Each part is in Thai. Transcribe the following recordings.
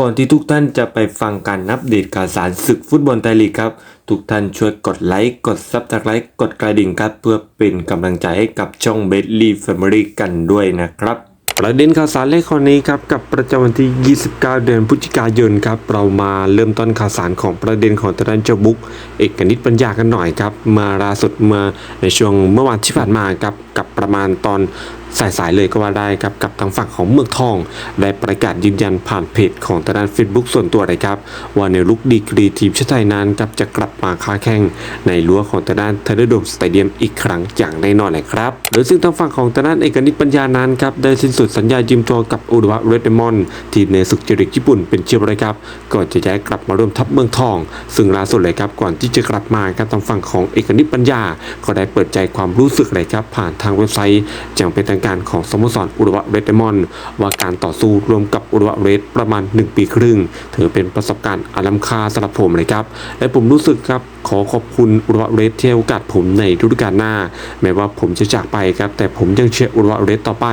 ก่อนที่ทุกท่านจะไปฟังการอัปเดตข่าวสารศึกฟุตบอลไทยลีกครับ ทุกท่านช่วยกดไลค์ กดซับสไครต์กดกระดิ่งครับ เพื่อเป็นกำลังใจให้กับช่องเบสลีแฟมิลี่กันด้วยนะครับ ประเด็นข่าวสารเลขคนนี้ครับ กับประจำวันที่ 29 เดือนพฤศจิกายนครับ เรามาเริ่มต้นข่าวสารของประเด็นของทางด้านเจ้าบุ๊กเอกนิตปัญญากันหน่อยครับ มาล่าสุดเมื่อในช่วงเมื่อวานที่ผ่านมาครับกับประมาณตอน สายๆเลยก็ว่าได้ครับกับทางฝั่งของเมืองทอง ได้ประกาศยืนยันผ่านเพจของทางด้าน Facebook ส่วนตัวเลยครับ ว่าในลุกดีกรีทีมชาติไทยนั้นครับจะกลับมาค้าแข่งในรั้วของทางด้านเทเลโดมสเตเดียมอีกครั้งอย่างแน่นอนเลยครับโดยซึ่งทางฝั่งของทางด้านเอกนิตปัญญานั้นครับได้สิ้นสุดสัญญายืมตัวกับอุดวะเรดเดมอนทีมในศึกเจริกญี่ปุ่นเป็นเชียร์เลยครับก่อนจะย้ายกลับมาร่วมทัพเมืองทอง ซึ่งล่าสุดเลยครับก่อนที่จะกลับมาครับทางฝั่งของเอกนิตปัญญา ก็ได้เปิดใจความรู้สึกเลยครับผ่านทางเว็บไซต์อย่างเป็นทางการของสโมสรอุดวะเรดเดมอนว่าการต่อสู้รวมกับอุดวะเรดประมาณ 1 ปีครึ่ง ถือเป็นประสบการณ์อันล้ำค่าสำหรับผมเลยครับ และผมรู้สึกครับขอขอบคุณอุดวะเรดที่ให้โอกาสผมในฤดูกาลหน้า แม้ว่าผมจะจากไปครับ แต่ผมยังเชียร์อุดวะเรดต่อไป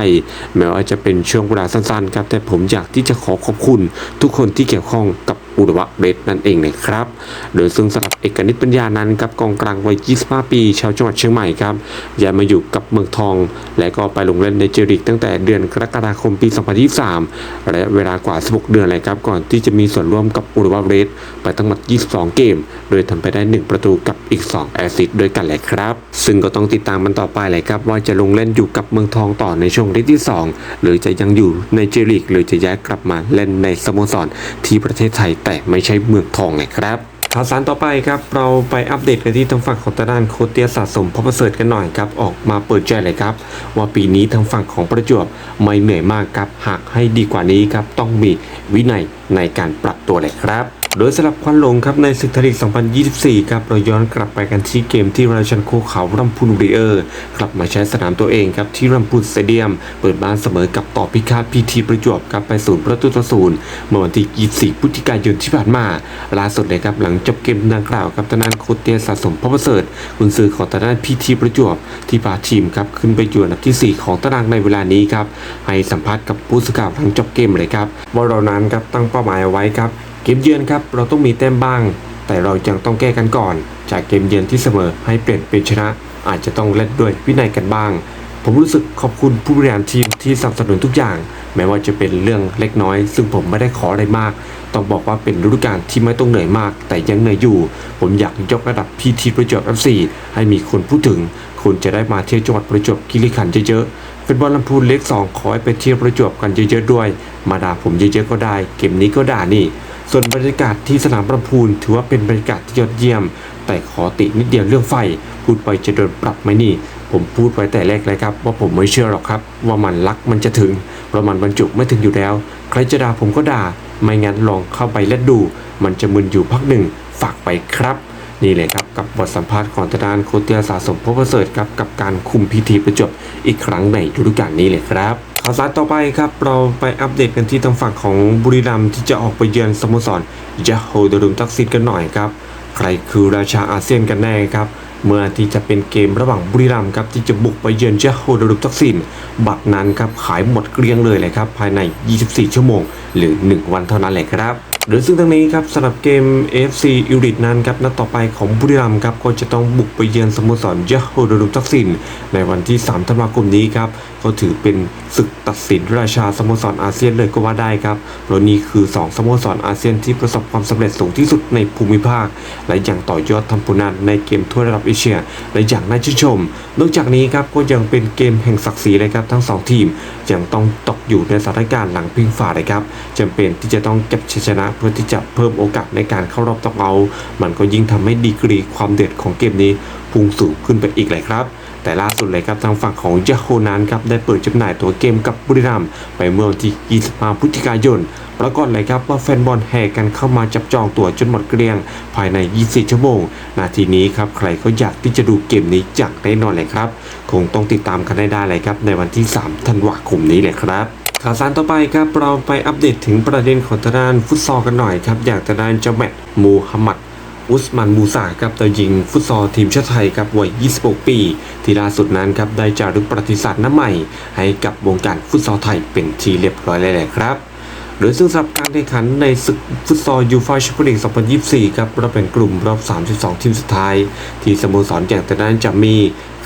แม้ว่าจะเป็นช่วงเวลาสั้นๆครับแต่ผมอยากที่จะขอขอบคุณทุกคนที่เกี่ยวข้องกับ อุดวะเรดนั่นเองนะครับ โดยซึ่งสำหรับเอกนิตปัญญานั้นครับกองกลางวัย 25 ปี ชาวจังหวัดเชียงใหม่ครับย้ายมาอยู่กับเมืองทอง และก็ไปลงเล่นในเจริกตั้งแต่เดือนกรกฎาคมปี 2023 และเวลากว่า 16 เดือนเลยครับก่อนที่จะมีส่วนร่วมกับอุดวะเรดไปทั้งหมด 22 เกม โดยทำไปได้ 1 ประตูกับอีก 2 แอสซิสต์ด้วยกันเลยครับ ซึ่งก็ต้องติดตามมันต่อไปเลยครับว่าจะลงเล่นอยู่กับเมืองทองต่อในช่วงฤดูที่ 2 หรือจะยังอยู่ในเจริกหรือจะย้ายกลับมาเล่นในสโมสรที่ประเทศไทยแต่ไม่ใช่เมืองทองเลยครับข่าวสารต่อไปครับเราไปอัปเดตกันที่ทางฝั่งของตะด้านโคเตียสะสมพอประเสริฐกันหน่อยครับออกมาเปิดใจเลยครับ ว่าปีนี้ทางฝั่งของประจวบไม่เหนื่อยมากครับหากให้ดีกว่านี้ครับต้องมีวินัยในการปรับตัวเลยครับ โดยสลับควันหลงครับในศึกไทยลีก 2024 ครับเราย้อนกลับไปกันที่เกมที่ราชันโคเขารัมพูนบริเออร์ กลับมาใช้สนามตัวเองครับที่รัมพูนสเตเดียม เปิดบ้านเสมอกับต่อพิฆาตพีทีประจวบครับไปศูนย์ประตูต่อศูนย์เมื่อวันที่ 24 พฤศจิกายนที่ผ่านมาล่าสุดเลยครับหลังจบเกมดังกล่าวครับทางด้านโคเตียสะสมพระประเสริฐกุนซือของทางด้านพีทีประจวบที่พาทีมครับขึ้นไปอยู่อันดับที่ 4 ของตารางในเวลานี้ครับให้สัมภาษณ์กับผู้สื่อข่าวหลังจบเกมเลยครับว่าเรานั้นครับตั้งเป้าหมายเอาไว้ครับ เกมเยือนครับเราต้องมีแต้มบ้าง แต่เรายังต้องแก้กันก่อน จากเกมเยือนที่เสมอให้เปลี่ยนเป็นชนะ อาจจะต้องเล่นด้วยวินัยกันบ้าง ผมรู้สึกขอบคุณผู้บริหารทีมที่สนับสนุนทุกอย่าง แม้ว่าจะเป็นเรื่องเล็กน้อย ซึ่งผมไม่ได้ขออะไรมาก ต้องบอกว่าเป็นฤดูกาลที่ไม่ต้องเหนื่อยมาก แต่ยังเหนื่อยอยู่ ผมอยากยกระดับพีทีประจวบ FC ให้มีคนพูดถึงคุณจะได้มาเที่ยวจังหวัดประจวบคีรีขันธ์เยอะๆเป็นบอลลำพูนเล็กสองขอให้ไปเที่ยวประจวบกันเยอะๆด้วย มาด่าผมเยอะๆก็ได้ เกมนี้ก็ด่านี่ ส่วนบรรยากาศที่สนามประพูนถือว่าเป็นบรรยากาศที่ยอดเยี่ยม แต่ขอตินิดเดียวเรื่องไฟ พูดไปจะโดนปรับไหมนี่ ผมพูดไว้แต่แรกเลยครับ ว่าผมไม่เชื่อหรอกครับ ว่ามันรักมันจะถึงเพราะมันบรรจุไม่ถึงอยู่แล้ว ใครจะด่าผมก็ด่า ไม่งั้นลองเข้าไปเล่นดู มันจะมึนอยู่พักหนึ่งฝากไปครับนี่เลยครับ กับบทสัมภาษณ์ของทางด้านโคเตียสะสมพบประเสริฐครับกับการคุมพิธีประจบอีกครั้งในฤดูกาลนี้เลยครับ ข่าวสารต่อไปครับเราไปอัปเดตกันที่ทางฝั่งของบุรีรัมย์ที่จะออกไปเยือนสโมสรยะโฮดรุมทักซินกันหน่อยครับ ใครคือราชาอาเซียนกันแน่ครับ เมื่อที่จะเป็นเกมระหว่างบุรีรัมย์ครับที่จะบุกไปเยือนเจ้าโฮดรุมทักซินบัตรนั้นครับขายหมดเกลี้ยงเลยเลยครับภายใน 24 ชั่วโมง หรือ 1 วันเท่านั้นแหละครับ โดยซึ่งทั้งนี้ครับสำหรับเกม AFC อิริตนั้นครับนัดต่อไปของบุรีรัมย์ครับก็จะต้องบุกไปเยือนสโมสรยะโฮดรุมทักซินในวันที่ 3 ธันวาคมนี้ครับก็ถือเป็นศึกตัดสินราชาสโมสรอาเซียนเลยก็ว่าได้ครับเพราะนี่คือ 2 สโมสรอาเซียนที่ประสบความสำเร็จสูงที่สุดในภูมิภาค และอย่างต่อยอดทำผลงานในเกมทั่วระดับเอเชียและอย่างน่าชื่นชม นอกจากนี้ครับก็ยังเป็นเกมแห่งศักดิ์ศรีเลยครับทั้งสองทีมยังต้องตกอยู่ในสถานการณ์หลังพิงฝ่าเลยครับจำเป็นที่จะต้องเก็บชัยชนะเพื่อที่จะเพิ่มโอกาสในการเข้ารอบต่อเอามันก็ยิ่งทำให้ดีกรีความเด็ดของเกมนี้พุ่งสูงขึ้นไปอีกเลยครับแต่ล่าสุดเลยครับทางฝั่งของยาโฮนั้นครับได้เปิดจำหน่ายตัวเกมกับบุรีรัมย์ไปเมื่อวันที่ 25 พฤศจิกายนปรากฏเลยครับว่าแฟนบอลแห่กันเข้ามาจับจองตั๋วจนหมดเกลี้ยง ภายใน 24 ชั่วโมง นาทีนี้ครับใครก็อยากที่จะดูเกมนี้จากแน่นอนเลยครับ คงต้องติดตามกันได้ได้เลยครับในวันที่ 3 ธันวาคมนี้เลยครับ ข่าวสารต่อไปครับเราไปอัปเดตถึงประเด็นของทางด้านฟุตซอลกันหน่อยครับ อย่างทางด้านเจ้าแมตมูฮัมหมัดอุสมันมูซาครับตัวยิงฟุตซอลทีมชาติไทยครับวัย 26 ปี ที่ล่าสุดนั้นครับได้จารึกประวัติศาสตร์น้ำใหม่ ให้กับวงการฟุตซอลไทยเป็นที่เรียบร้อยแล้วแหละครับ หรือซึ่งสำหรับการแข่งขันในศึกฟุตซอลยูฟ่าแชมเปี้ยนลีก 2024 ครับเราเป็นกลุ่มรอบ 32 ทีมสุดท้าย ที่สโมสรอย่างแต่นั้นจะมี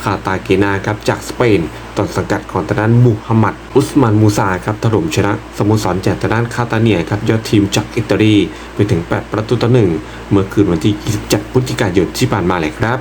คาตาเกนาครับจากสเปนต้นสังกัดของตะด้านมูฮัมหมัด อุสมานมูซาครับถล่มชนะสโมสรจากตะด้านคาตาเนียครับยอดทีมจากอิตาลีไปถึง 8 ประตูต่อหนึ่งเมื่อคืนวันที่ 27 พฤศจิกายนที่ผ่านมาเลยครับ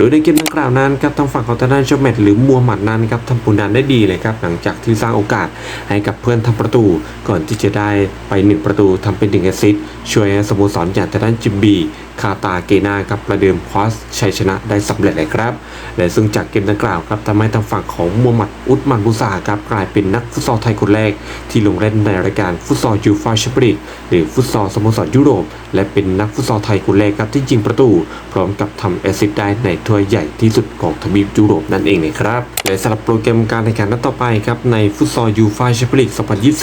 โดยในเกมดังกล่าวนั้นครับทางฝั่งของทางด้านเชาเมตหรือมัวหมัดนั้นครับทำผลงานได้ดีเลยครับหลังจากที่สร้างโอกาสให้กับเพื่อนทำประตู ก่อนที่จะได้ไป 1 ประตูทำเป็นหนึ่งแอสซิสต์ช่วยให้สโมสรจากทางด้านจิมบีคาตาเกนาครับประเดิมคว้าชัยชนะได้สำเร็จเลยครับ และซึ่งจากเกมดังกล่าวครับทำให้ทางฝั่งของมัวหมัดอุตมันบุซาครับกลายเป็นนักฟุตซอลไทยคนแรก ที่ลงเล่นในรายการฟุตซอลยูฟ่าแชมเปี้ยนลีกหรือฟุตซอลสโมสรยุโรป และเป็นนักฟุตซอลไทยคนแรกครับที่ยิงประตู พร้อมกับทำแอสซิสต์ได้ในถ้วยใหญ่ที่สุดของทวีปยุโรปนั่นเองนะครับและสำหรับโปรแกรมการแข่งขันนัดต่อไปครับในฟุตซอลยูฟ่าแชมเปี้ยนลีก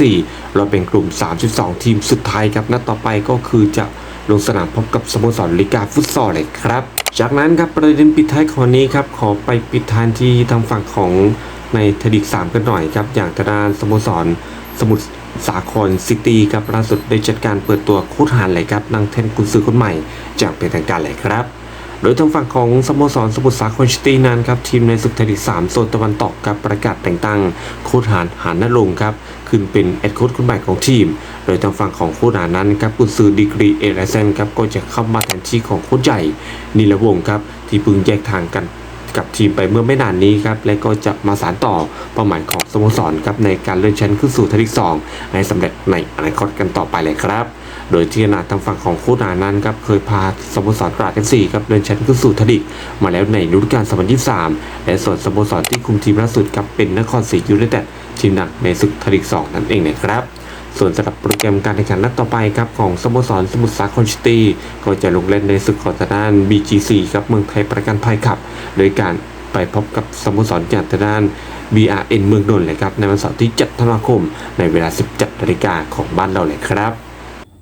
2024 เราเป็นกลุ่ม 32 ทีมสุดท้ายครับนัดต่อไปก็คือจะลงสนามพบกับสโมสรลิกาฟุตซอลเลยครับ จากนั้นครับประเด็นปิดท้ายของนี้ครับขอไปปิดท้านที่ทางฝั่งของในทดิก3กันหน่อยครับอย่างทางด้านสโมสรสมุทรสาครซิตี้ครับล่าสุดได้จัดการเปิดตัวโค้ชหานเลยครับนางเทนกุนซือคนใหม่จากเป็นทางการเลยครับ ดยทางฝั่งของสโมสรสมุทรสาครซิตี้นั้นครับทีมในศึกไทยลีก3โซนตะวันตกครับประกาศแต่งตั้งโค้ชหานหานนรงครับขึ้นเป็นเอ็ดโค้ชคนใหม่ของทีม โดยทางฝั่งของโค้ชหานนั้นครับกุนซือดีกรีเอเลเซนครับก็จะเข้ามาแทนที่ของโค้ชใหญ่นิลวงครับที่เพิ่งแยกทางกันกับทีมไปเมื่อไม่นานนี้ครับและก็จะมาสานต่อเป้าหมายของสโมสรครับในการเลื่อนชั้นขึ้นสู่ไทยลีก2ให้สำเร็จในอนาคตกันต่อไปเลยครับ โดยที่ขณะทางฝั่งของโค้ชานั้นครับเคยพาสโมสรตราดเอฟซีครับเลื่อนชั้นขึ้นสู่ทยลีกมาแล้วในฤดูกาล 2023 และส่วนสโมสรที่คุมทีมล่าสุดครับเป็นนครศรียูไนเต็ดทีมหนักในศึกทยลีก2 นั่นเองนะครับส่วนสำหรับโปรแกรมการแข่งขันนัดต่อไปครับของสโมสรสมุทรสาครซิตี้ก็จะลงเล่นในศึกของทางด้าน BGC ครับเมืองไทยประกันภัยครับ โดยการไปพบกับสโมสรจากทางด้าน BRN เมืองนนท์เลยครับในวันเสาร์ที่ 7 ธันวาคม ในเวลา 17นาฬิกาของบ้านเราเลยครับ